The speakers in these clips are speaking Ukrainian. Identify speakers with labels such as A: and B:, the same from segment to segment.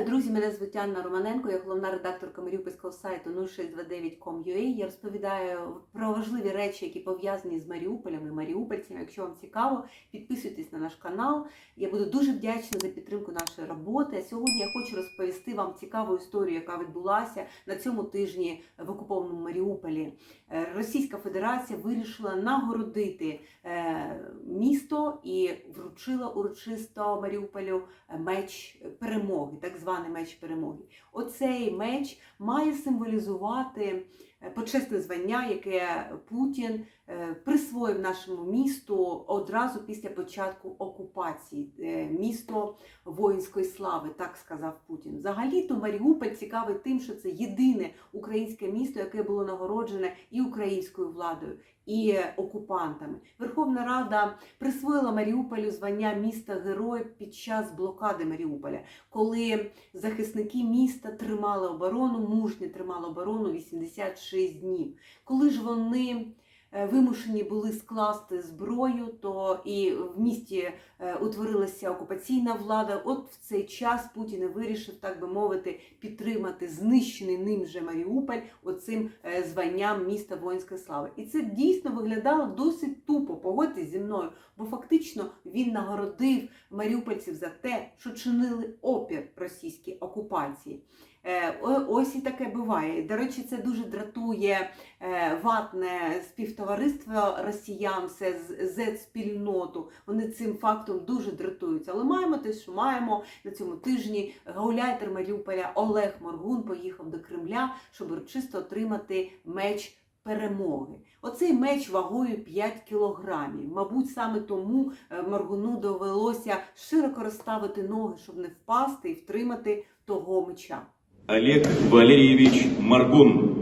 A: Друзі! Мене звуть Анна Романенко, я головна редакторка маріупольського сайту 0629.com.ua. Я розповідаю про важливі речі, які пов'язані з Маріуполем і маріупольцями. Якщо вам цікаво, підписуйтесь на наш канал. Я буду дуже вдячна за підтримку нашої роботи. Сьогодні я хочу розповісти вам цікаву історію, яка відбулася на цьому тижні в окупованому Маріуполі. Е, Російська Федерація вирішила нагородити е, місто і вручила урочисто Маріуполю меч перемоги, так званий меч перемоги. Оцей меч має символізувати почесне звання, яке Путін е, присвоїв нашому місту одразу після початку окупації. Е, Місто воїнської слави, так сказав Путін. Взагалі-то Маріуполь цікавий тим, що це єдине українське місто, яке було нагороджене і українською владою, і окупантами. Верховна Рада присвоїла Маріуполю звання міста героя під час блокади Маріуполя, коли захисники міста тримали оборону, мужньо тримали оборону 86 днів. Коли ж вони е, вимушені були скласти зброю, то і в місті е, утворилася окупаційна влада. От в цей час Путін вирішив, так би мовити, підтримати знищений ним же Маріуполь оцим е, званням міста воїнської слави. І це дійсно виглядало досить тупо. Погодьтесь зі мною, бо фактично він нагородив маріупольців за те, що чинили опір російській окупації. Е, Ось і таке буває. До речі, це дуже дратує е, ватне співтовариство росіян, все Z-спільноту. Вони цим фактом дуже дратуються. Але маємо те, що маємо на цьому тижні. Гауляйтер Маріуполя Олег Моргун поїхав до Кремля, щоб урочисто отримати меч. Перемоги. Оцей меч вагою 5 кілограмів. Мабуть, саме тому е, Моргуну довелося широко розставити ноги, щоб не впасти і втримати того меча.
B: Олег Валерьевич Маргун.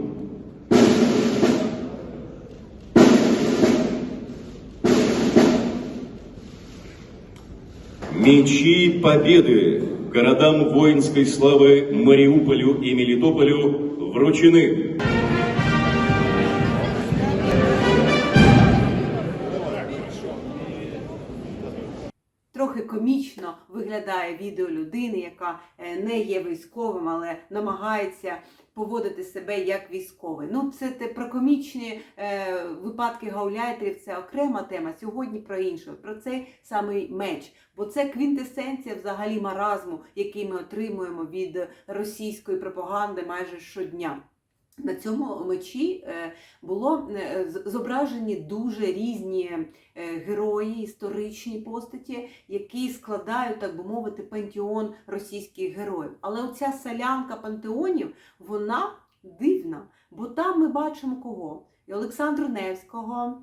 B: Мечи Победы городам воинской славы Мариуполю и Мелитополю вручены.
A: Комічно виглядає відео людини, яка е, не є військовим, але намагається поводити себе як військовий. Ну, це те про комічні е, випадки гауляйтерів, це окрема тема. Сьогодні про інше, про цей самий меч. Бо це квінтесенція взагалі маразму, який ми отримуємо від російської пропаганди майже щодня. На цьому мечі е, було е, зображені дуже різні е, герої, історичні постаті, які складають, так би мовити, пантеон російських героїв. Але оця солянка пантеонів, вона дивна, бо там ми бачимо кого? І Олександра Невського,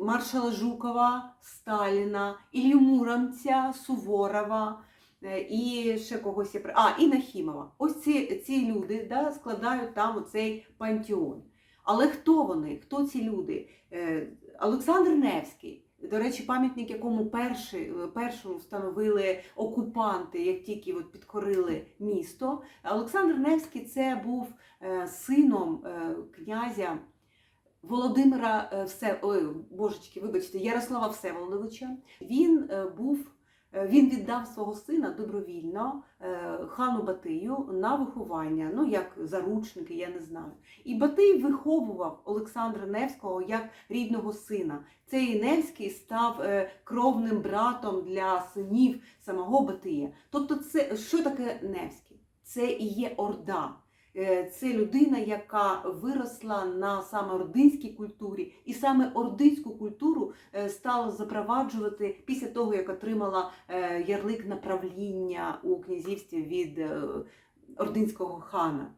A: маршала Жукова, Сталіна, Ілью Муромця, Суворова. Е, І ще когось я при- А, і Нахімова. Ось ці, ці люди да, складають там оцей пантеон. Але хто вони? Хто ці люди? Е, Олександр Невський, до речі, пам'ятник, якому першому встановили окупанти, як тільки от підкорили місто. Олександр Невський це був е, сином е, князя. Володимира е, Все... Ой, божечки, вибачте, Ярослава Всеволодовича. Він е, був Е, Він віддав свого сина добровільно е, хану Батию на виховання, ну як заручники, я не знаю. І Батий виховував Олександра Невського як рідного сина. Цей Невський став е, кровним братом для синів самого Батия. Тобто, це що таке Невський? Це і є Орда. Е, Це людина, яка виросла на саме ординській культурі, і саме ординську культуру е, стала запроваджувати після того, як отримала е, ярлик на правління у князівстві від ординського хана.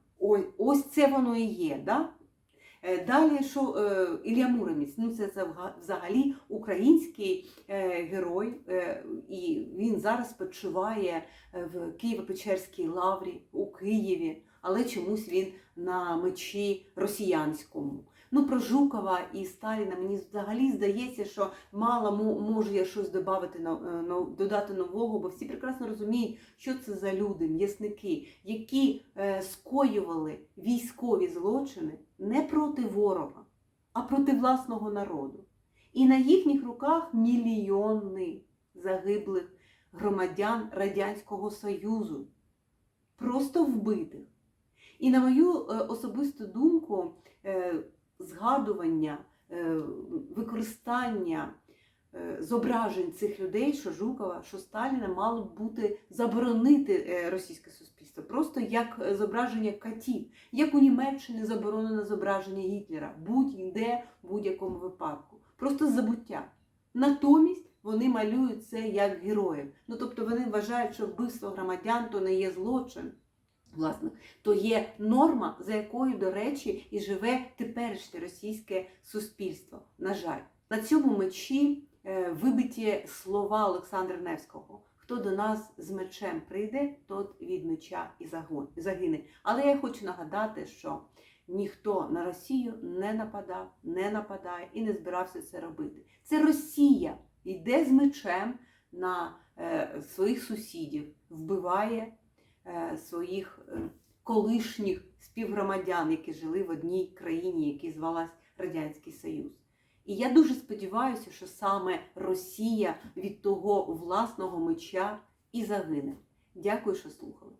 A: Ось це воно і є. Да? Е, Далі, що е, Ілля Муромець, ну це взагалі український е, герой, і він зараз почуває в Києво-Печерській лаврі у Києві, але чомусь він на мечі росіянському. Ну, про Жукова і Сталіна мені взагалі здається, що мало можу я щось додати, додати нового, бо всі прекрасно розуміють, що це за люди, м'ясники, які скоювали військові злочини не проти ворога, а проти власного народу. І на їхніх руках мільйони загиблих громадян Радянського Союзу, просто вбитих. І на мою е, особисту думку, е, згадування, е, використання зображень цих людей, що Жукова, що Сталіна, мало б бути заборонити російське суспільство, просто як е, зображення катів, як у Німеччині заборонено зображення Гітлера, будь-де, в будь-якому випадку. Просто забуття. Натомість вони малюють це як героїв. Ну тобто вони вважають, що вбивство громадян то не є злочин. Власне, то є норма, за якою, до речі, і живе теперішнє російське суспільство. На жаль, на цьому мечі е, вибиті слова Олександра Невського. Хто до нас з мечем прийде, тот від меча і загине. Але я хочу нагадати, що ніхто на Росію не нападав, не нападає і не збирався це робити. Це Росія йде з мечем на е, своїх сусідів, вбиває е, своїх е, колишніх співгромадян, які жили в одній країні, яка звалась Радянський Союз. І я дуже сподіваюся, що саме Росія від того власного меча і загине. Дякую, що слухали.